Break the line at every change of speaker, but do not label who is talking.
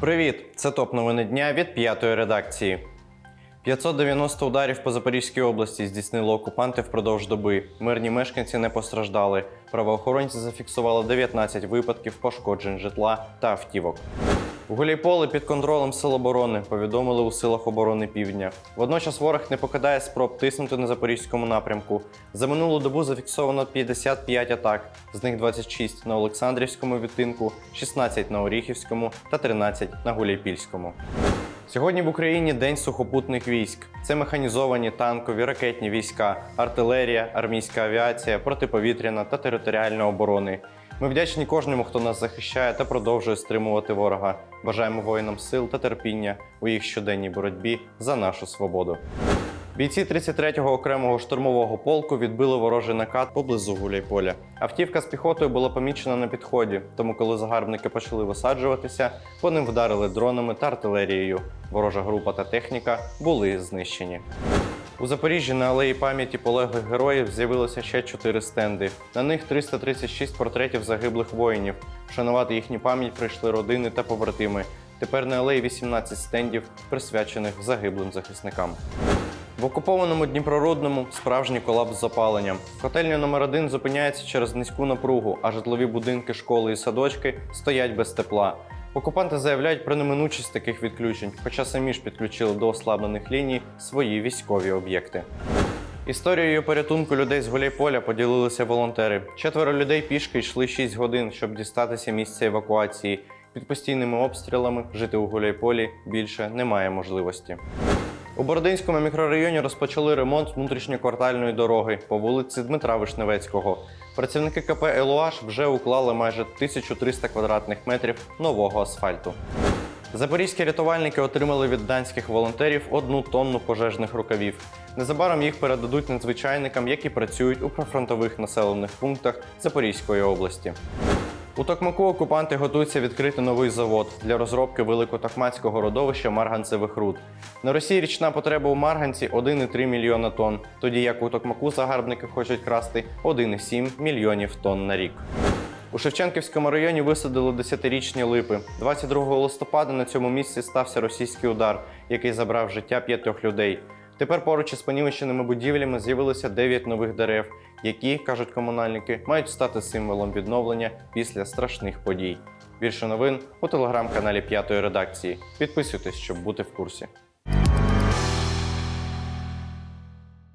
Привіт! Це топ новини дня від п'ятої редакції. 590 ударів по Запорізькій області здійснили окупанти впродовж доби. Мирні мешканці не постраждали. Правоохоронці зафіксували 19 випадків пошкоджень житла та автівок. Гуляйполе під контролем Сил оборони повідомили у силах оборони Півдня. Водночас ворог не покидає спроб тиснути на запорізькому напрямку. За минулу добу зафіксовано 55 атак, з них 26 на Олександрівському відтинку, 16 на Оріхівському та 13 на Гуляйпільському. Сьогодні в Україні День сухопутних військ. Це механізовані танкові, ракетні війська, артилерія, армійська авіація, протиповітряна та територіальна оборони. Ми вдячні кожному, хто нас захищає та продовжує стримувати ворога. Бажаємо воїнам сил та терпіння у їх щоденній боротьбі за нашу свободу. Бійці 33-го окремого штурмового полку відбили ворожий накат поблизу Гуляйполя. Автівка з піхотою була помічена на підході, тому коли загарбники почали висаджуватися, по ним вдарили дронами та артилерією. Ворожа група та техніка були знищені. У Запоріжжі на алеї пам'яті полеглих героїв з'явилося ще чотири стенди. На них 336 портретів загиблих воїнів. Вшанувати їхню пам'ять прийшли родини та побратими. Тепер на алеї 18 стендів, присвячених загиблим захисникам. В окупованому Дніпрорудному справжній колапс з опаленням. Котельня номер 1 зупиняється через низьку напругу, а житлові будинки, школи і садочки стоять без тепла. Окупанти заявляють про неминучість таких відключень, хоча самі ж підключили до ослаблених ліній свої військові об'єкти. Історією порятунку людей з Гуляйполя поділилися волонтери. Четверо людей пішки йшли 6 годин, щоб дістатися місця евакуації. Під постійними обстрілами жити у Гуляйполі більше немає можливості. У Бородинському мікрорайоні розпочали ремонт внутрішньоквартальної дороги по вулиці Дмитра Вишневецького. Працівники КП «Елуаш» вже уклали майже 1300 квадратних метрів нового асфальту. Запорізькі рятувальники отримали від данських волонтерів одну тонну пожежних рукавів. Незабаром їх передадуть надзвичайникам, які працюють у прифронтових населених пунктах Запорізької області. У Токмаку окупанти готуються відкрити новий завод для розробки великотокмацького родовища марганцевих руд. На Росії річна потреба у марганці 1,3 мільйона тонн, тоді як у Токмаку загарбники хочуть красти 1,7 мільйонів тонн на рік. У Шевченківському районі висадили 10-річні липи. 22 листопада на цьому місці стався російський удар, який забрав життя п'ятьох людей. Тепер поруч із понівеченими будівлями з'явилося 9 нових дерев, які, кажуть комунальники, мають стати символом відновлення після страшних подій. Більше новин у телеграм-каналі П'ятої редакції. Підписуйтесь, щоб бути в курсі.